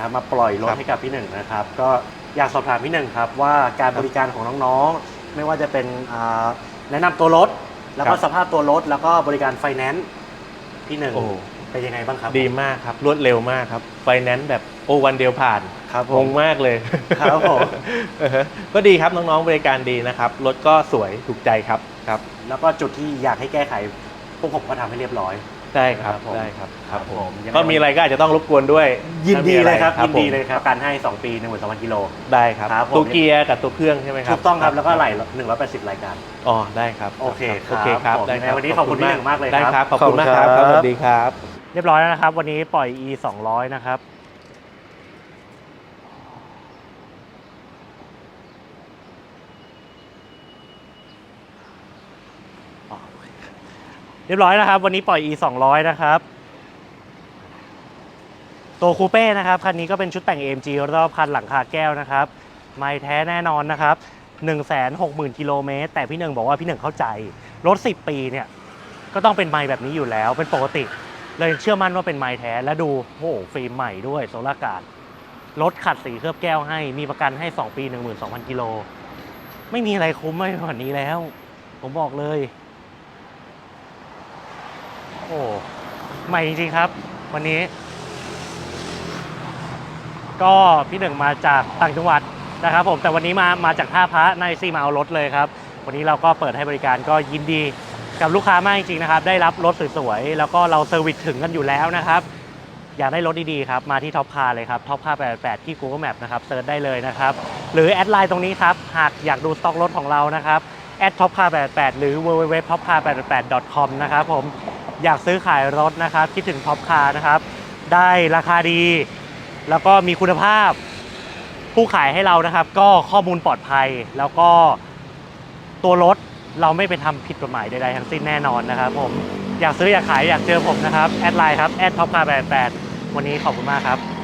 นะครับมาปล่อยรถครับให้กับพี่หนึ่งนะครับ ก็อยากสอบถามพี่หนึ่งครับว่าการบริการของน้องๆ ไม่ว่าจะเป็นอ่าแนะนำตัวรถ แล้วก็ครับสภาพตัวรถ แล้วก็บริการไฟแนนซ์พี่หนึ่งโอ้เป็นยังไงบ้างครับ ดีมากครับรวดเร็วมากครับไฟแนนซ์แบบโอวันเดียวผ่านครับผงมงมากเลยครับผมเออฮะก็ดีครับน้องๆบริการดีนะครับรถก็สวยถูกใจครับครับ แล้วก็จุดที่อยากให้แก้ไขพวกผมก็ทำให้เรียบร้อย ได้ครับครับผมได้ครับครับผมยังไง ก็มีอะไรก็อาจจะต้องรบกวนด้วยยินดีเลยครับถ้ายินมีดีอะไเลยครับการให้ 2 ปี1 2 0 0 0กิโล ได้ครับครับผม ตัวเกียร์กับตัวเครื่องใช่ไหมครับถูกต้องครับแล้วก็ไหล180 รายการ อ๋อได้ครับโอเคโอเคครับผมได้ยังคไงรับวันนี้ขอบคุณพี่หนึ่งมากเลยได้ครับครับขอบคุณมากครับขอบคุณครับสวัสดีครับ เรียบร้อยแล้วนะครับ วันนี้ปล่อย e 200 นะครับ เรียบร้อยนะครับ วันนี้ปล่อย e 200นะครับ ตัวคูเป้นะครับ คันนี้ก็เป็นชุดแต่ง AMG รอบคันหลังคาแก้วนะครับ ไม่แท้แน่นอนนะครับ 160,000กิโลเมตรแต่พี่หนึ่งบอกว่าพี่หนึ่งเข้าใจ รถ 10 ปีเนี่ย ก็ต้องเป็นไม้แบบนี้อยู่แล้ว เป็นปกติ เลยเชื่อมั่นว่าเป็นไม้แท้ และดู โอ้โหฟิล์มใหม่ด้วยโซลาร์การ์ดรถขัดสีเคลือบแก้วให้ มีประกันให้ 2 ปี 12,000กิโล ไม่มีอะไรคุ้มไม่กว่านี้แล้ว ผมบอกเลย โอ้ใหม่จริงๆครับ วันนี้ ก็พี่หนึ่งมาจากต่างจังหวัดนะครับผมแต่วันนี้มามาจากท่าพระในซีมาเอารถเลยครับ วันนี้เราก็เปิดให้บริการก็ยินดีกับลูกค้ามากจริงๆนะครับ ได้รับรถสวยๆแล้วก็เราเซอร์วิสถึงกันอยู่แล้วนะครับ อยากได้รถดีๆครับ มาที่ท็อปคาเลยครับท็อปคาร์88 ที่ Google Map นะครับเซิร์ชได้เลยนะครับ หรือแอดไลน์ตรงนี้ครับ หากอยากดูสต็อกรถของเรานะครับแอดท็อปคาร์88หรือ www top car 88 com นะครับผม อยากซื้อขายรถนะครับ คิดถึงท็อปคาร์นะครับ ได้ราคาดี แล้วก็มีคุณภาพ ผู้ขายให้เรานะครับ ก็ข้อมูลปลอดภัย แล้วก็ตัวรถเราไม่ไปทำผิดกฎหมายใดๆทั้งสิ้นแน่นอนนะครับ ผมอยากซื้ออยากขายอยากเจอผมนะครับ แอดไลน์ครับแอดท็อปคาร์แปดวันนี้ขอบคุณมากครับ